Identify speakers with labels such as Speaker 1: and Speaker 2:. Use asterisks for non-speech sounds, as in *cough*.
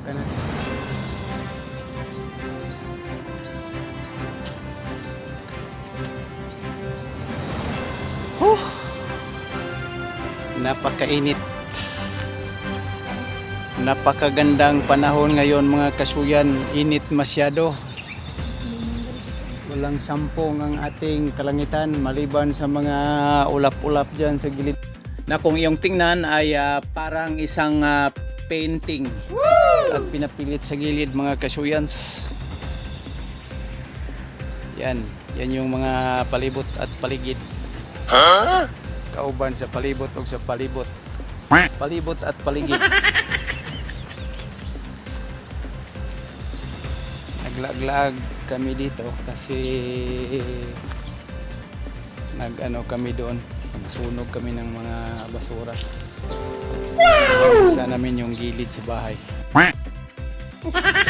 Speaker 1: Kanan. Huh. Napakainit. Napakagandang panahon ngayon mga kasuyan. Init masyado. Walang sampong ang ating kalangitan maliban sa mga ulap-ulap dyan sa gilid. Na kung iyong tingnan ay ah, parang isang ah, painting at pinapilit sa gilid mga kasuyans. Yan, yan yung mga palibot at paligid. Kauban sa palibot o sa palibot. Palibot at paligid. *laughs* Naglaag-laag kami dito kasi nag ano kami doon. Nagsunog kami ng mga basura. Pinasa namin yung gilid sa bahay. *laughs*